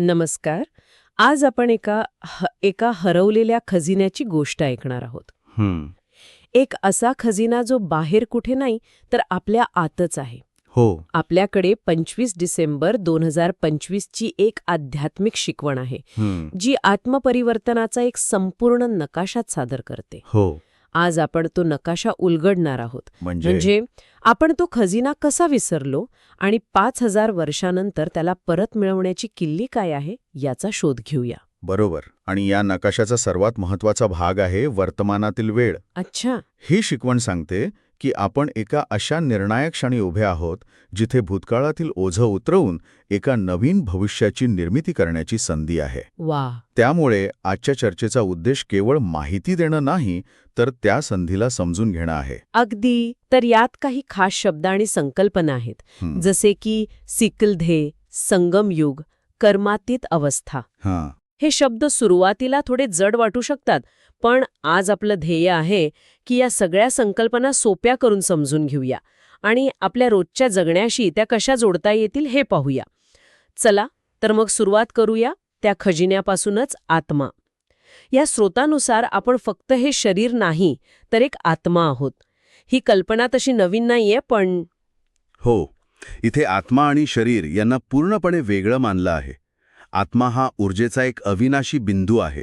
नमस्कार. आज आपण एका एका हरवलेल्या खजिन्याची गोष्ट ऐकणार आहोत. एक असा खजिना जो बाहेर कुठे नाही तर आपल्या आतच आहे. हो. आपल्याकडे पंचवीस डिसेंबर दोन हजार पंचवीसची एक आध्यात्मिक शिकवण आहे जी आत्मपरिवर्तनाचा एक संपूर्ण नकाशात सादर करते. हो. आज आपण तो नकाशा उलगडणार आहोत. म्हणजे? म्हणजे आपण तो खजिना कसा विसरलो आणि पाच हजार वर्षानंतर त्याला परत मिळवण्याची किल्ली काय आहे याचा शोध घेऊया. बरोबर. आणि या नकाशाचा सर्वात महत्त्वाचा भाग आहे वर्तमानातील वेळ. अच्छा. ही शिकवण सांगते की आपण एका अशा निर्णायक क्षणी उभे आहोत जिथे भूतकाळातील ओझं उतरवून एका नवीन भविष्याची निर्मिती करण्याची संधी आहे. वा. त्यामुळे आजच्या चर्चेचा उद्देश केवळ माहिती देणं नाही तर त्या संधीला समजून घेणं आहे. अगदी. तर यात काही खास शब्द आणि संकल्पना आहेत. जसे की सिकलधे संगमयुग कर्मातीत अवस्था. हे शब्द सुरुवातीला थोडे जड वाटू शकतात पण आज आपलं ध्येय आहे की या सगळ्या संकल्पना सोप्या करून समजून घेऊया आणि आपल्या रोजच्या जगण्याशी त्या कशा जोडता येतील हे पाहूया. चला तर मग सुरुवात करूया त्या खजिन्यापासूनच आत्मा. या स्रोतानुसार आपण फक्त हे शरीर नाही तर एक आत्मा आहोत. ही कल्पना तशी नवीन नाहीये पण हो इथे आत्मा आणि शरीर यांना पूर्णपणे वेगळं मानलं आहे. आत्मा हा ऊर्जेचा एक अविनाशी बिंदू आहे.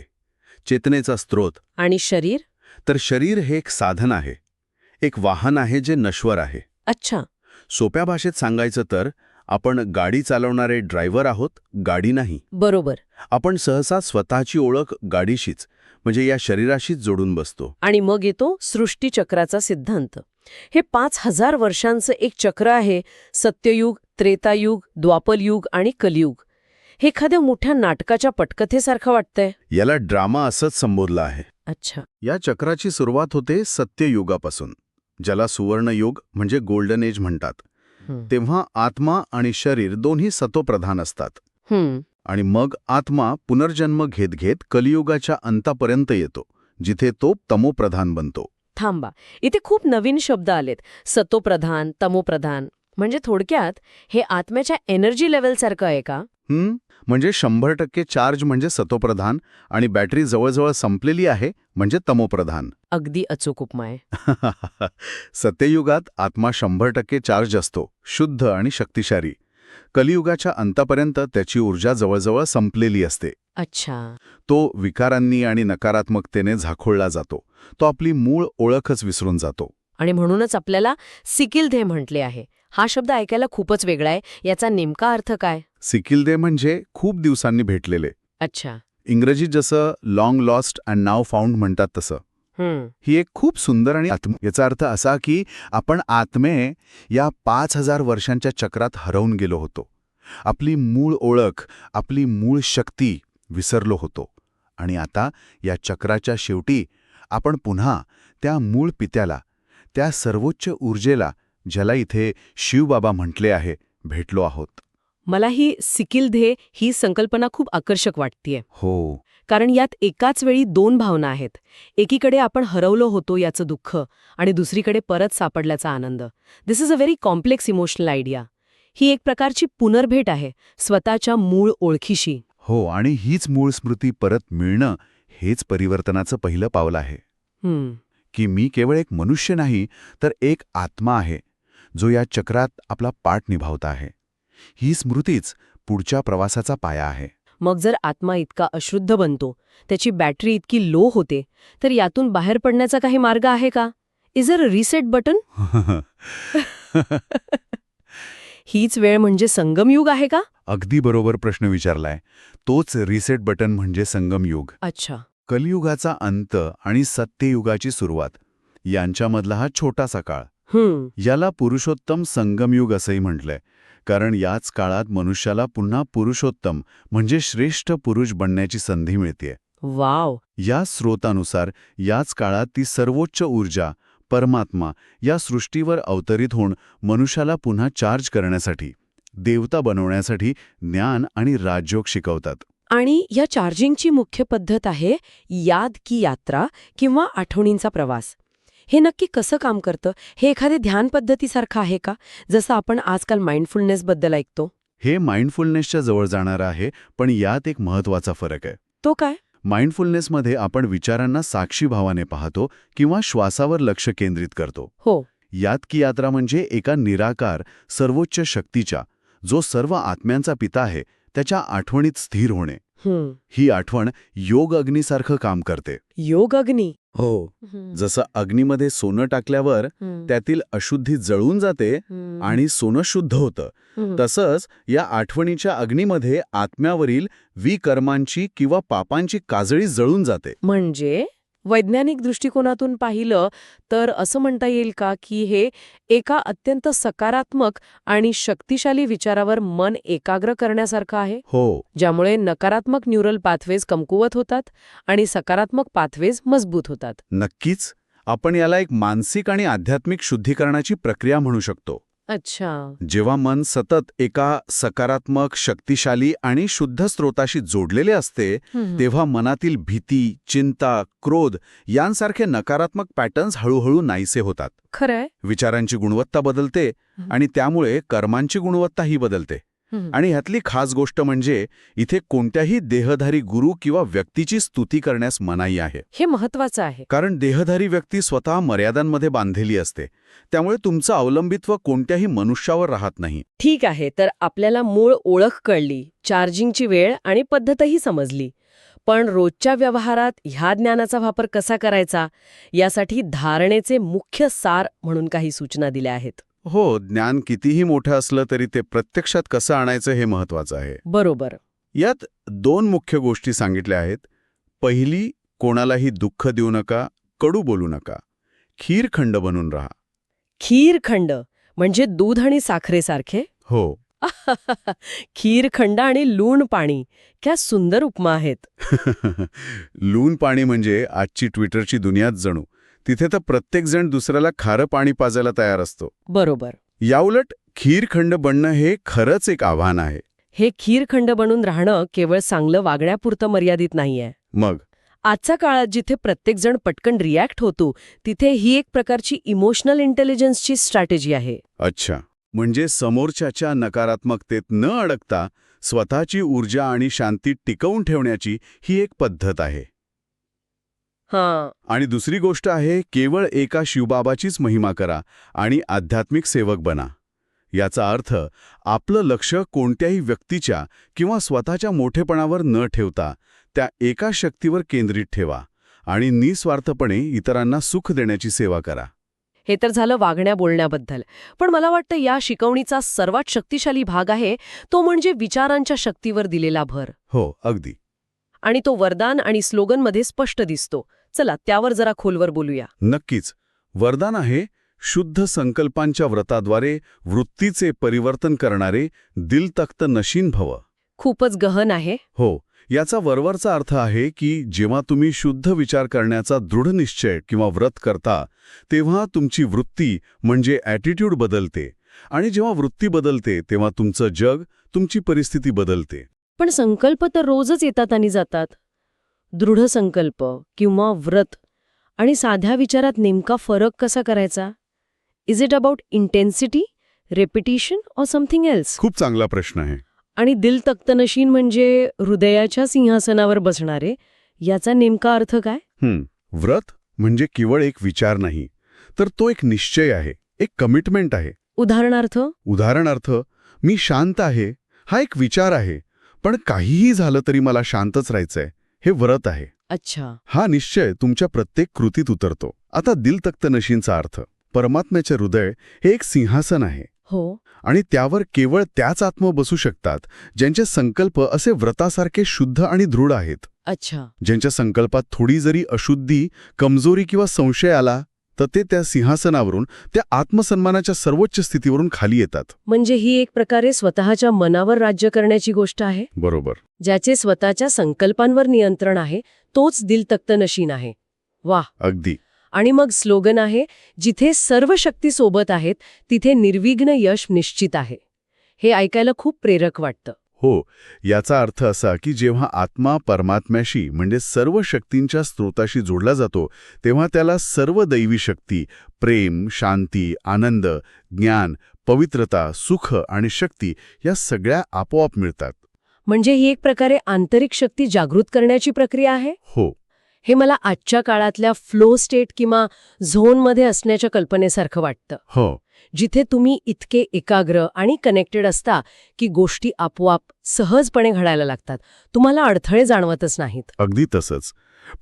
चेतनेचा स्रोत. आणि शरीर? तर शरीर हे एक साधन आहे. एक वाहन आहे जे नश्वर आहे. अच्छा. सोप्या भाषेत सांगायचं तर आपण गाडी चालवणारे ड्रायव्हर आहोत गाडी नाही. बरोबर. आपण सहसा स्वतःची ओळख गाडीशीच म्हणजे या शरीराशीच जोडून बसतो. आणि मग येतो सृष्टीचक्राचा सिद्धांत. हे पाच हजार वर्षांचं एक चक्र आहे सत्ययुग त्रेतायुग द्वापरयुग आणि कलियुग. हे एखाद्या मोठ्या नाटकाच्या पटकथेसारखं वाटतंय. याला ड्रामा असंच संबोधलं आहे. अच्छा. या चक्राची सुरुवात होते सत्ययुगापासून ज्याला सुवर्णयुग म्हणजे गोल्डन एज म्हणतात. तेव्हा आत्मा आणि शरीर दोन्ही सतोप्रधान असतात. आणि मग आत्मा पुनर्जन्म घेत घेत कलियुगाच्या अंतापर्यंत येतो जिथे तो तमोप्रधान बनतो. थांबा. इथे खूप नवीन शब्द आलेत. सतोप्रधान तमोप्रधान. म्हणजे थोडक्यात हे आत्म्याच्या एनर्जी लेवलसारखं आहे का? म्हणजे शंभर टक्के चार्ज म्हणजे सतोप्रधान आणि बॅटरी जवळजवळ संपलेली आहे म्हणजे तमोप्रधान. अगदी अचूक उपमा आहे. सत्ययुगात आत्मा शंभर टक्के चार्ज असतो शुद्ध आणि शक्तिशाली. कलियुगाच्या अंतापर्यंत त्याची ऊर्जा जवळजवळ संपलेली असते. अच्छा. तो विकारांनी आणि नकारात्मकतेने झाकोळला जातो. तो आपली मूळ ओळखच विसरून जातो. आणि म्हणूनच आपल्याला सिकिलधे म्हटले आहे. हा शब्द ऐकायला खूपच वेगळा आहे. याचा नेमका अर्थ काय? सिकिलदे म्हणजे खूप दिवसांनी भेटलेले. अच्छा. इंग्रजीत जसं long lost and now found म्हणतात तसं. हं, ही एक खूप सुंदर आणि आत्म याचा अर्थ असा की आपण आत्मे या पाच हजार वर्षांच्या चक्रात हरवून गेलो होतो. आपली मूळ ओळख आपली मूळ शक्ती विसरलो होतो. आणि आता या चक्राच्या शेवटी आपण पुन्हा त्या मूळ पित्याला त्या सर्वोच्च ऊर्जेला ज्याला इथे शिवबाबा म्हटले आहे भेटलो आहोत. मला ही सिकिलधे ही संकल्पना खूप आकर्षक वाटतीये. हो. कारण यात एकाच वेळी दोन भावना आहेत. एकीकडे आपण हरवलो होतो याचं दुःख आणि दुसरीकडे परत सापडल्याचा आनंद. This is a very complex emotional idea ही एक प्रकारची पुनर्भेट आहे स्वतःच्या मूळ ओळखीशी. हो आणि हीच मूळ स्मृती परत मिळणं हेच परिवर्तनाचं पहिलं पावलं आहे. की मी केवळ एक मनुष्य नाही तर एक आत्मा आहे जो या चक्रात आपला पाठ निभावता आहे. ही स्मृतीच पुढच्या प्रवासाचा पाया आहे. मग जर आत्मा इतका अशुद्ध बनतो त्याची बॅटरी इतकी लो होते तर यातून बाहेर पडण्याचा काही मार्ग आहे का? इज अ रिसेट बटन हीच वेळ म्हणजे संगमयुग आहे का? अगदी बरोबर प्रश्न विचारलाय. तोच रिसेट बटन म्हणजे संगमयुग अच्छा. कलियुगाचा अंत आणि सत्ययुगाची सुरुवात यांच्यामधला हा छोटासा काळ. याला पुरुषोत्तम संगमयुग असंही म्हटलंय. कारण याच काळात मनुष्याला पुन्हा पुरुषोत्तम म्हणजे श्रेष्ठ पुरुष बनण्याची संधी मिळते वाव! या स्रोतानुसार याच काळात ती सर्वोच्च ऊर्जा परमात्मा या सृष्टीवर अवतरित होऊन मनुष्याला पुन्हा चार्ज करण्यासाठी देवता बनवण्यासाठी ज्ञान आणि राजयोग शिकवतात. आणि या चार्जिंगची मुख्य पद्धत आहे याद की यात्रा किंवा आठवणींचा प्रवास. हे नक्की कसं काम करतं? हे एखादे ध्यान पद्धतीसारखं आहे का? जसं आपण आजकाल माइंडफुलनेसबद्दल ऐकतो. हे माइंडफुलनेसच्या जवळ जाणारं आहे पण यात एक महत्त्वाचा फरक आहे. तो काय? माइंडफुलनेसमध्ये आपण विचारांना साक्षी भावाने पाहतो किंवा श्वासावर लक्ष केंद्रित करतो. हो. यात की यात्रा म्हणजे एका निराकार सर्वोच्च शक्तीच्या जो सर्व आत्म्यांचा पिता आहे त्याच्या आठवणीत स्थिर होणे. ही आठवण योग अग्नीसारखं काम करते. योग अग्नी. हो. जसं अग्नीमध्ये सोनं टाकल्यावर त्यातील अशुद्धी जळून जाते आणि सोनं शुद्ध होतं. तसंच या आठवणीच्या अग्नीमध्ये आत्म्यावरील विकर्मांची किंवा पापांची काजळी जळून जाते. म्हणजे? वैज्ञानिक दृष्टिकोनातून पाहिलं तर असं म्हणता येईल का की हे एका अत्यंत सकारात्मक आणि शक्तिशाली विचारावर मन एकाग्र करण्यासारखं आहे? हो. ज्यामुळे नकारात्मक न्यूरल पाथवेज कमकुवत होतात आणि सकारात्मक पाथवेज मजबूत होतात. नक्कीच. आपण याला एक मानसिक आणि आध्यात्मिक शुद्धीकरणाची प्रक्रिया म्हणू शकतो. अच्छा जेव्हा मन सतत एका सकारात्मक शक्तिशाली आणि शुद्ध स्रोताशी जोडलेले असते. तेव्हा मनातील भीती चिंता क्रोध यांसारखे नकारात्मक पॅटर्न्स हळूहळू नाहीसे होतात खरंय विचारांची गुणवत्ता बदलते. आणि त्यामुळे कर्मांची गुणवत्ताही बदलते. आणि ह्यातली खास गोष्ट म्हणजे इथे कोणत्याही देहधारी गुरु किंवा व्यक्तीची स्तुती करण्यास मनाई आहे. हे महत्वाचं आहे. कारण देहधारी व्यक्ती स्वतः मर्यादांमध्ये बांधलेली असते. त्यामुळे तुमचं अवलंबित्व कोणत्याही मनुष्यावर राहत नाही. ठीक आहे तर आपल्याला मूळ ओळख कळली चार्जिंगची वेळ आणि पद्धतही समजली. पण रोजच्या व्यवहारात ह्या ज्ञानाचा वापर कसा करायचा? यासाठी धारणेचे मुख्य सार म्हणून काही सूचना दिल्या आहेत. हो ज्ञान कितीही मोठं असलं तरी ते प्रत्यक्षात कसं आणायचं हे महत्वाचं आहे. बरोबर. यात दोन मुख्य गोष्टी सांगितल्या आहेत. पहिली कोणालाही दुःख देऊ नका कडू बोलू नका. खीरखंड बनून राहा. खीरखंड म्हणजे दूध आणि साखरेसारखे हो. खीरखंड आणि लूण पाणी क्या सुंदर उपमा आहेत. लून पाणी म्हणजे आजची ट्विटरची दुनियाच जणू. तिथे तर प्रत्येकजण दुसऱ्याला खारं पाणी पाजायला तयार असतो. बरोबर. याउलट खीरखंड बनणं हे खरंच एक आव्हान आहे. हे खीरखंड बनून राहणं केवळ चांगलं वागण्यापुरतं मर्यादित नाहीये. मग? आजच्या काळात जिथे प्रत्येकजण पटकन रिॲक्ट होतो तिथे ही एक प्रकारची इमोशनल इंटेलिजन्सची स्ट्रॅटेजी आहे. अच्छा. म्हणजे समोरच्याच्या नकारात्मकतेत न अडकता स्वतःची ऊर्जा आणि शांती टिकवून ठेवण्याची ही एक पद्धत आहे. आणि दुसरी गोष्ट आहे केवळ एका शिवबाबाचीच महिमा करा आणि आध्यात्मिक सेवक बना. याचा अर्थ आपलं लक्ष कोणत्याही व्यक्तीच्या किंवा स्वतःच्या मोठेपणावर न ठेवता त्या एका शक्तीवर केंद्रित ठेवा आणि निस्वार्थपणे इतरांना सुख देण्याची सेवा करा. हे तर झालं वागण्या बोलण्याबद्दल. पण मला वाटतं या शिकवणीचा सर्वात शक्तिशाली भाग आहे तो म्हणजे विचारांच्या शक्तीवर दिलेला भर. हो अगदी. आणि तो वरदान आणि स्लोगनमध्ये स्पष्ट दिसतो. चला त्यावर जरा खोलवर बोलूया. नक्कीच. वरदान आहे शुद्ध संकल्पांच्या व्रताद्वारे वृत्तीचे परिवर्तन करणारे दिल तख्त नशीन भव. खूपच गहन आहे. हो याचा वरवरचा अर्थ आहे की जेव्हा तुम्ही शुद्ध विचार करण्याचा दृढ निश्चय किंवा व्रत करता तेव्हा तुमची वृत्ती म्हणजे ॲटिट्यूड बदलते आणि जेव्हा वृत्ती बदलते तेव्हा तुमचं जग तुमची परिस्थिती बदलते. पण संकल्प तर रोजच येतात आणि जातात. दृढ संकल्प किंवा व्रत? आणि साध्या विचारात नेमका फरक कसा करायचा? Is it about intensity repetition or something else खूप चांगला प्रश्न आहे. आणि दिल तख्तनशीन म्हणजे हृदयाच्या सिंहासनावर बसणारे याचा नेमका अर्थ काय? व्रत म्हणजे केवळ एक विचार नाही तर तो एक निश्चय आहे एक कमिटमेंट आहे. उदाहरणार्थ? उदाहरणार्थ मी शांत आहे हा एक विचार आहे पण काहीही झालं तरी मला शांतच राहायचंय. हे व्रत आहे. अच्छा. हा निश्चय तुमच्या प्रत्येक कृतीत उतरतो. आता दिल तख्त नशींचा अर्थ परमात्म्याचे हृदय हे एक सिंहासन आहे. हो. आणि त्यावर केवळ त्याच आत्म बसू शकतात ज्यांचे संकल्प असे व्रतासारखे शुद्ध आणि दृढ आहेत. अच्छा. ज्यांच्या संकल्पात थोडी जरी अशुद्धी कमजोरी किंवा संशय आला तर ते त्या सिंहासनावरून त्या आत्मसन्मानाच्या सर्वोच्च स्थितीवरून खाली येतात. म्हणजे ही एक प्रकारे स्वतःच्या मनावर राज्य करण्याची गोष्ट आहे? बरोबर. ज्याचे स्वतःच्या संकल्पांवर नियंत्रण आहे तोच दिल तख्तनशीन आहे. वाह! अगदी. आणि मग स्लोगन आहे जिथे सर्व शक्ती सोबत आहेत तिथे निर्विघ्न यश निश्चित आहे. हे ऐकायला खूप प्रेरक वाटतं. हो याचा अर्थ असा की जेव्हा आत्मा परमात्म्याशी म्हणजे सर्व शक्तींच्या स्रोताशी जोडला जातो तेव्हा त्याला सर्व दैवी शक्ती प्रेम शांती आनंद ज्ञान पवित्रता सुख आणि शक्ती या सगळ्या आपोआप मिळतात. म्हणजे ही एक प्रकारे आंतरिक शक्ती जागृत करण्याची प्रक्रिया आहे? हो. हे मला आजच्या काळातल्या फ्लो स्टेट किंवा झोनमध्ये असण्याच्या कल्पनेसारखं वाटतं. हो. जिथे तुम्ही इतके एकाग्र आणि कनेक्टेड असता की गोष्टी आपोआप सहजपणे घडायला लागतात. तुम्हाला अडथळे जाणवतच नाहीत. अगदी तसंच.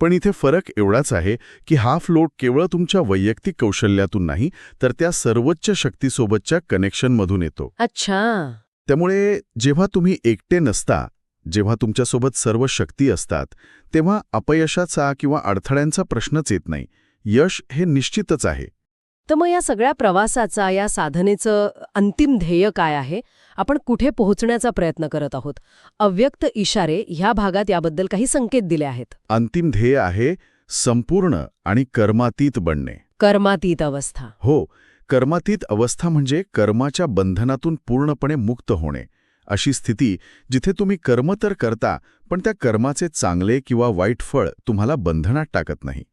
पण इथे फरक एवढाच आहे की हा फ्लोट केवळ तुमच्या वैयक्तिक कौशल्यातून नाही तर त्या सर्वोच्च शक्तीसोबतच्या कनेक्शनमधून येतो. अच्छा. त्यामुळे जेव्हा तुम्ही एकटे नसता जेव्हा तुमच्यासोबत सर्व शक्ती असतात तेव्हा अपयशाचा किंवा अडथळ्यांचा प्रश्नच येत नाही. यश हे निश्चितच आहे. तर मग या सगळ्या प्रवासाचा या साधनेचं अंतिम ध्येय काय आहे? आपण कुठे पोहोचण्याचा प्रयत्न करत आहोत? अव्यक्त इशारे ह्या भागात याबद्दल काही संकेत दिले आहेत. अंतिम ध्येय आहे संपूर्ण आणि कर्मातीत बनणे. कर्मातीत अवस्था. हो कर्मातीत अवस्था म्हणजे कर्माच्या बंधनातून पूर्णपणे मुक्त होणे. अशी स्थिती जिथे तुम्ही कर्म तर करता पण त्या कर्माचे चांगले किंवा वाईट फळ तुम्हाला बंधनात टाकत नाही.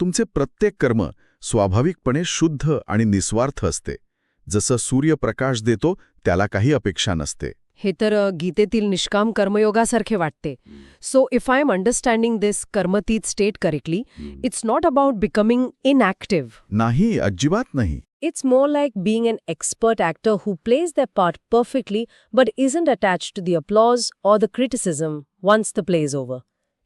तुमचे प्रत्येक कर्म स्वाभाविकपणे शुद्ध आणि निस्वार्थ असते. जसं सूर्य प्रकाश देतो त्याला काही अपेक्षा नसते. हे तर गीतेतील निष्काम कर्मयोगासारखे वाटते. So if I am understanding this कर्मतीत state correctly it's not about becoming inactive नाही अजिबात नाही. It's more like being an expert actor who plays their part perfectly but isn't attached to the applause or the criticism once the play is over.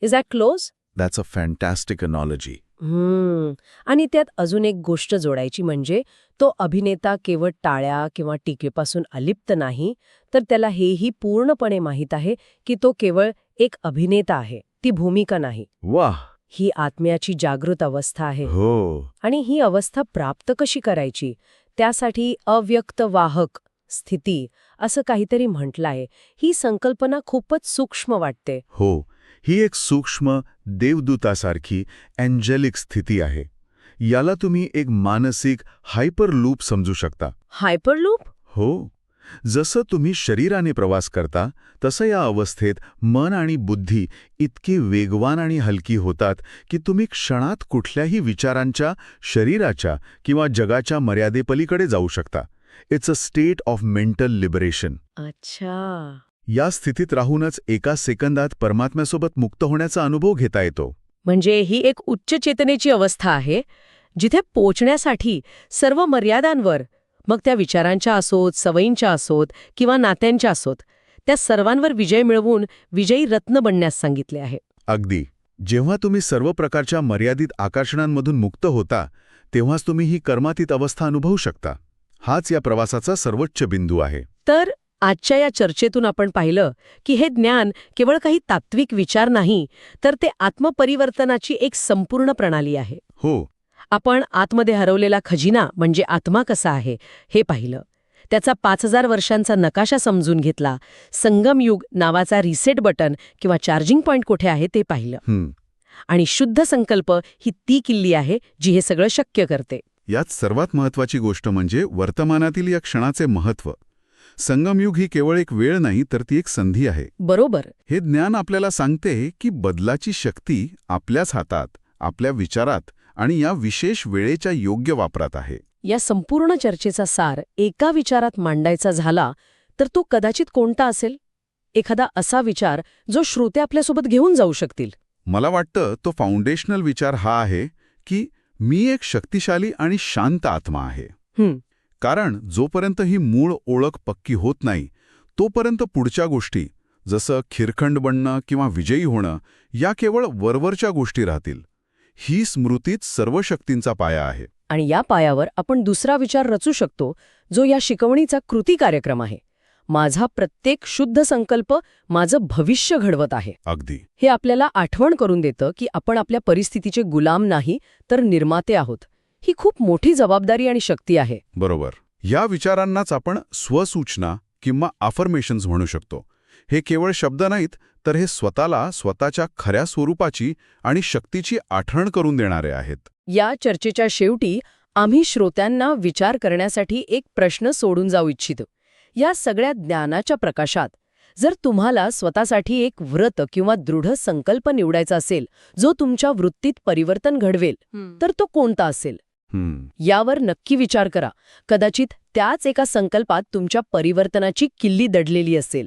Is that close? That's a fantastic analogy hmm. आणि त्यात अजून एक गोष्ट जोडायची म्हणजे तो अभिनेता केवळ टाळ्या किंवा टीकेपासून अलिप्त नाही तर त्याला हेही पूर्णपणे माहीत आहे की तो केवळ एक अभिनेता आहे ती भूमिका नाही. वाह! ही आत्म्याची जागृत अवस्था आहे. हो. आणि ही अवस्था प्राप्त कशी करायची? त्यासाठी अव्यक्त वाहक स्थिती असं काहीतरी म्हटलंय. ही संकल्पना खूपच सूक्ष्म वाटते. हो. ही एक सूक्ष्म देवदूतासारखी अँजेलिक स्थिती आहे. याला तुम्ही एक मानसिक हायपर लूप समजू शकता. हायपरलूप हो. जसं तुम्ही शरीराने प्रवास करता तसं या अवस्थेत मन आणि बुद्धी इतकी वेगवान आणि हलकी होतात की तुम्ही क्षणात कुठल्याही विचारांच्या शरीराच्या किंवा जगाच्या मर्यादेपलीकडे जाऊ शकता. It's a state of mental liberation अच्छा. या स्थितीत राहूनच एका सेकंदात परमात्म्यासोबत मुक्त होण्याचा अनुभव घेता येतो. म्हणजे ही एक उच्च चेतनेची अवस्था आहे जिथे पोचण्यासाठी सर्व मर्यादांवर मग त्या विचारांच्या असोत सवयींच्या असोत किंवा नात्यांच्या असोत त्या सर्वांवर विजय मिळवून विजयी रत्न बनण्यास सांगितले आहे. अगदी. जेव्हा तुम्ही सर्व प्रकारच्या मर्यादित आकर्षणांमधून मुक्त होता तेव्हाच तुम्ही ही कर्मातीत अवस्था अनुभवू शकता. हाच या प्रवासाचा सर्वोच्च बिंदू आहे. तर आजच्या या चर्चेतून आपण पाहिलं की हे ज्ञान केवळ काही तात्विक विचार नाही तर ते आत्मपरिवर्तनाची एक संपूर्ण प्रणाली आहे. हो. आपण आतमध्ये हरवलेला खजिना म्हणजे आत्मा कसा आहे हे पाहिलं. त्याचा पाच हजार वर्षांचा नकाशा समजून घेतला संगमयुग नावाचा रिसेट बटन किंवा चार्जिंग पॉइंट कुठे आहे ते पाहिलं. आणि शुद्ध संकल्प ही ती किल्ली आहे जी हे सगळं शक्य करते. यात सर्वात महत्वाची गोष्ट म्हणजे वर्तमानातील या क्षणाचे महत्त्व. संगमयुग ही केवळ एक वेळ नाही तर ती एक संधी आहे. बरोबर. हे ज्ञान आपल्याला सांगते की बदलाची शक्ती आपल्याच हातात आपल्या विचारात आणि या विशेष वेळेच्या योग्य वापरात आहे. या संपूर्ण चर्चेचा सार एका विचारात मांडायचा झाला तर तो कदाचित कोणता असेल? एखादा असा विचार जो श्रोते आपल्यासोबत घेऊन जाऊ शकतील. मला वाटतं तो फाउंडेशनल विचार हा आहे की मी एक शक्तिशाली आणि शांत आत्मा आहे. कारण जोपर्यंत ही मूळ ओळख पक्की होत नाही तोपर्यंत पुढच्या गोष्टी जसं खिरखंड बनणं किंवा विजयी होणं या केवळ वरवरच्या गोष्टी राहतील. ही स्मृतीच सर्व शक्तींचा पाया आहे. आणि या पायावर आपण दुसरा विचार रचू शकतो जो या शिकवणीचा कृती कार्यक्रम आहे. माझा प्रत्येक शुद्ध संकल्प माझं भविष्य घडवत आहे. अगदी. हे आपल्याला आठवण करून देतं की आपण आपल्या परिस्थितीचे गुलाम नाही तर निर्माते आहोत. ही खूप मोठी जबाबदारी आणि शक्ती आहे. बरोबर. या विचारांनाच आपण स्वसूचना किंवा अफर्मेशन्स म्हणू शकतो. हे केवळ शब्द नाहीत तर हे स्वतःला स्वतःच्या खऱ्या स्वरूपाची आणि शक्तीची आठवण करून देणारे आहेत. या चर्चेच्या शेवटी आम्ही श्रोत्यांना विचार करण्यासाठी एक प्रश्न सोडून जाऊ इच्छितो. या सगळ्या ज्ञानाच्या प्रकाशात जर तुम्हाला स्वतःसाठी एक व्रत किंवा दृढ संकल्प निवडायचा असेल जो तुमच्या वृत्तीत परिवर्तन घडवेल तर तो कोणता असेल? यावर नक्की विचार करा. कदाचित त्याच एका संकल्पात तुमच्या परिवर्तनाची किल्ली दडलेली असेल.